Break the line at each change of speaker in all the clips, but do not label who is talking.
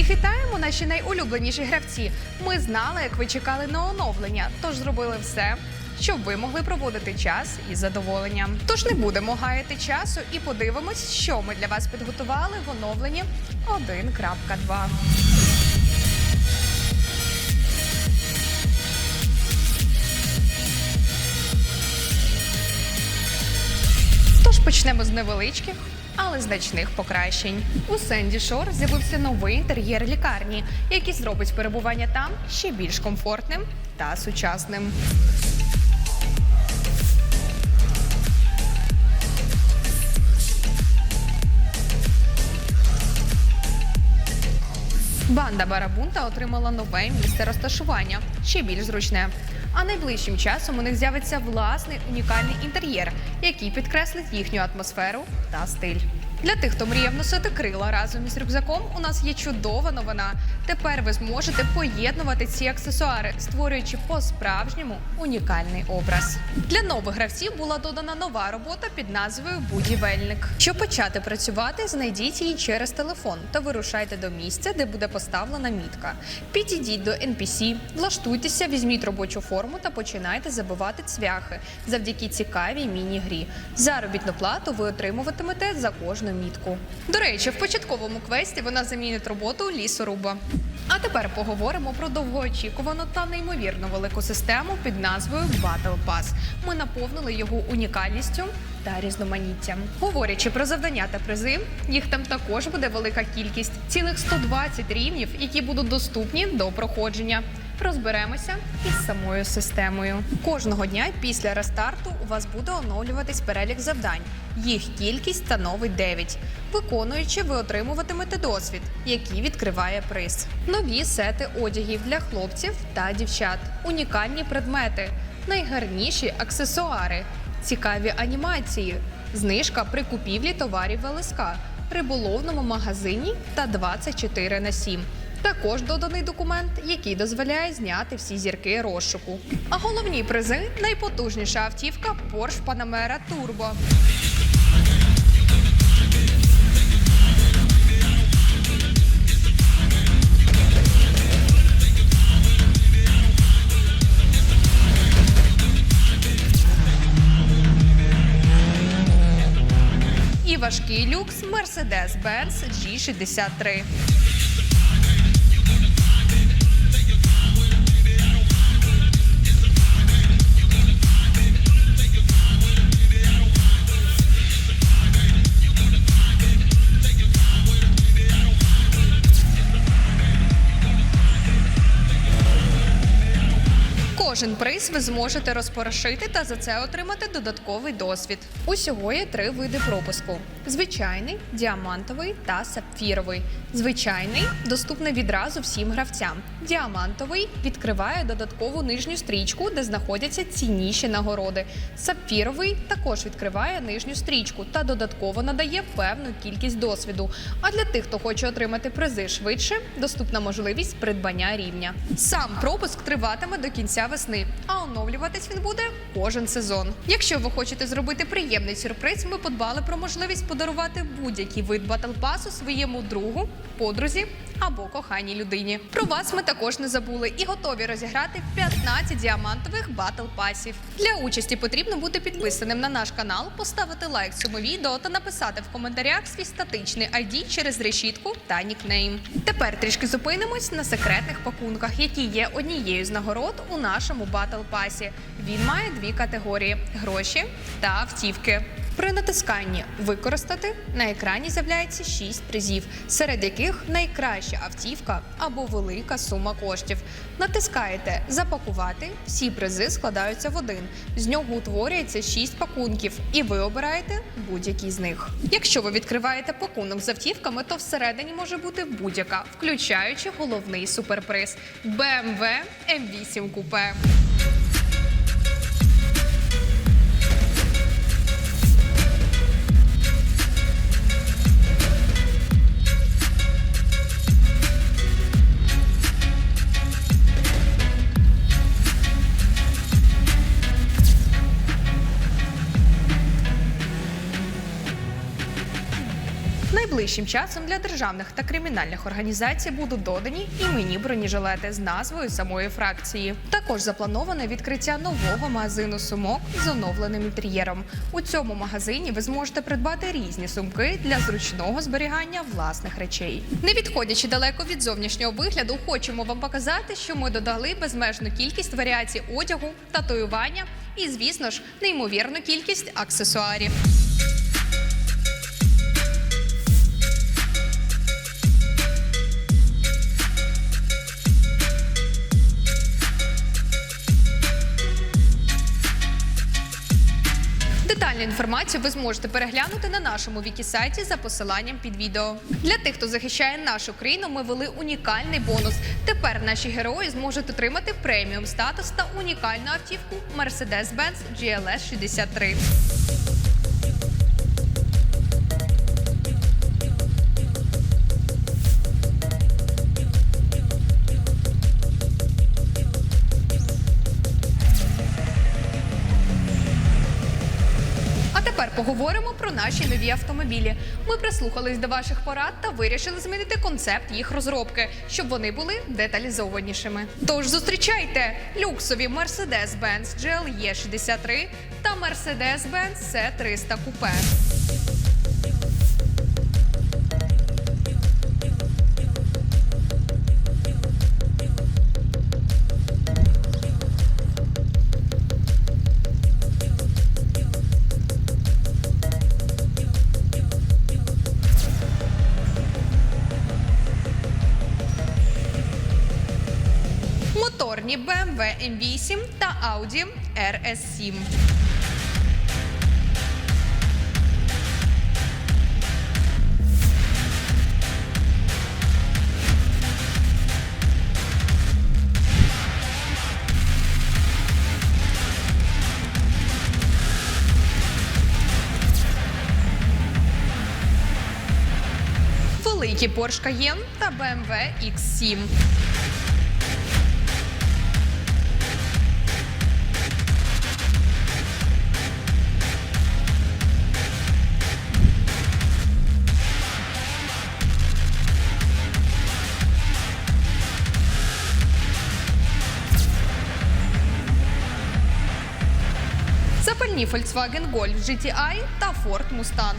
Всіх вітаємо, наші найулюбленіші гравці. Ми знали, як ви чекали на оновлення, тож зробили все. Щоб ви могли проводити час із задоволенням. Тож не будемо гаяти часу і подивимось, що ми для вас підготували в оновленні 1.2. Тож почнемо з невеличких, але значних покращень. У Сенді Шор з'явився новий інтер'єр лікарні, який зробить перебування там ще більш комфортним та сучасним. Банда Барабунта отримала нове місце розташування, ще більш зручне. А найближчим часом у них з'явиться власний унікальний інтер'єр, який підкреслить їхню атмосферу та стиль. Для тих, хто мріяв носити крила разом із рюкзаком, у нас є чудова новина. Тепер ви зможете поєднувати ці аксесуари, створюючи по-справжньому унікальний образ. Для нових гравців була додана нова робота під назвою Будівельник. Щоб почати працювати, знайдіть її через телефон та вирушайте до місця, де буде поставлена мітка. Підійдіть до NPC, влаштуйтеся, візьміть робочу форму та починайте забивати цвяхи завдяки цікавій міні-грі. Заробітну плату ви отримуватимете за кожну мітку. До речі, в початковому квесті вона замінить роботу лісоруба. А тепер поговоримо про довгоочікувану та неймовірно велику систему під назвою Battle Pass. Ми наповнили його унікальністю та різноманіттям. Говорячи про завдання та призи, їх там також буде велика кількість цілих 120 рівнів, які будуть доступні до проходження. Розберемося із самою системою. Кожного дня після рестарту у вас буде оновлюватись перелік завдань. Їх кількість становить 9. Виконуючи, ви отримуватимете досвід, який відкриває приз. Нові сети одягів для хлопців та дівчат, унікальні предмети, найгарніші аксесуари, цікаві анімації, знижка при купівлі товарів ВЛСК, риболовному магазині та 24 на 7. Також доданий документ, який дозволяє зняти всі зірки розшуку. А головні призи найпотужніша автівка Porsche Panamera Turbo. І важкий люкс Mercedes-Benz G63. Кожен приз ви зможете розпорошити та за це отримати додатковий досвід. Усього є три види пропуску: звичайний, діамантовий та сапфіровий. Звичайний доступний відразу всім гравцям. Діамантовий відкриває додаткову нижню стрічку, де знаходяться цінніші нагороди. Сапфіровий також відкриває нижню стрічку та додатково надає певну кількість досвіду. А для тих, хто хоче отримати призи швидше, доступна можливість придбання рівня. Сам пропуск триватиме до кінця весни, а оновлюватись він буде кожен сезон. Якщо ви хочете зробити приємний сюрприз, ми подбали про можливість подарувати будь-який вид батлпасу своєму другу, подрузі або коханій людині. Про вас ми також не забули і готові розіграти 15 діамантових батл пасів. Для участі потрібно бути підписаним на наш канал, поставити лайк цьому відео та написати в коментарях свій статичний ID через решітку та нікнейм. Тепер трішки зупинимось на секретних пакунках, які є однією з нагород у нашому батл пасі. Він має дві категорії: гроші та автівки. При натисканні використати на екрані з'являється 6 призів, серед яких найкраща автівка або велика сума коштів. Натискаєте запакувати. Всі призи складаються в один. З нього утворюється 6 пакунків, і ви обираєте будь-який з них. Якщо ви відкриваєте пакунок з автівками, то всередині може бути будь-яка, включаючи головний суперприз BMW M8 Coupe. Найближчим часом для державних та кримінальних організацій будуть додані іменні бронежилети з назвою самої фракції. Також заплановане відкриття нового магазину сумок з оновленим інтер'єром. У цьому магазині ви зможете придбати різні сумки для зручного зберігання власних речей. Не відходячи далеко від зовнішнього вигляду, хочемо вам показати, що ми додали безмежну кількість варіацій одягу, татуювання і, звісно ж, неймовірну кількість аксесуарів. Детальну інформацію ви зможете переглянути на нашому вікі-сайті за посиланням під відео. Для тих, хто захищає нашу країну, ми вели унікальний бонус. Тепер наші герої зможуть отримати преміум статус та унікальну автівку Mercedes-Benz GLS 63. Поговоримо про наші нові автомобілі. Ми прислухались до ваших порад та вирішили змінити концепт їх розробки, щоб вони були деталізованішими. Тож зустрічайте люксові Mercedes-Benz GLE 63 та Mercedes-Benz C300 Coupe. Моторні BMW M8 та Audi RS7. Великі Porsche Cayenne та BMW X7. Volkswagen Golf GTI та Ford Mustang.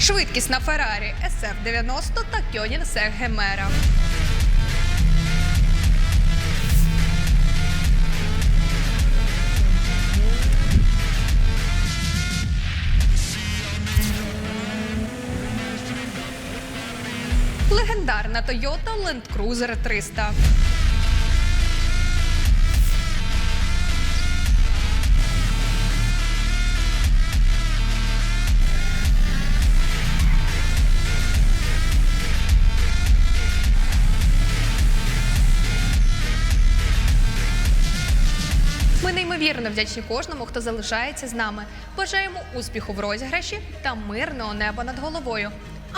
Швидкісна Ferrari SF90 та Koenigsegg Gemera. Легендарна Toyota Land Cruiser 300. Ми неймовірно вдячні кожному, хто залишається з нами. Бажаємо успіху в розіграші та мирного неба над головою.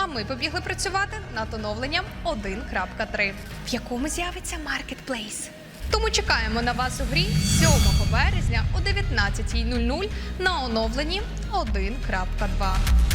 А ми побігли працювати над оновленням 1.3, в якому з'явиться маркетплейс. Тому чекаємо на вас у грі 7 березня о 19.00 на оновленні 1.2.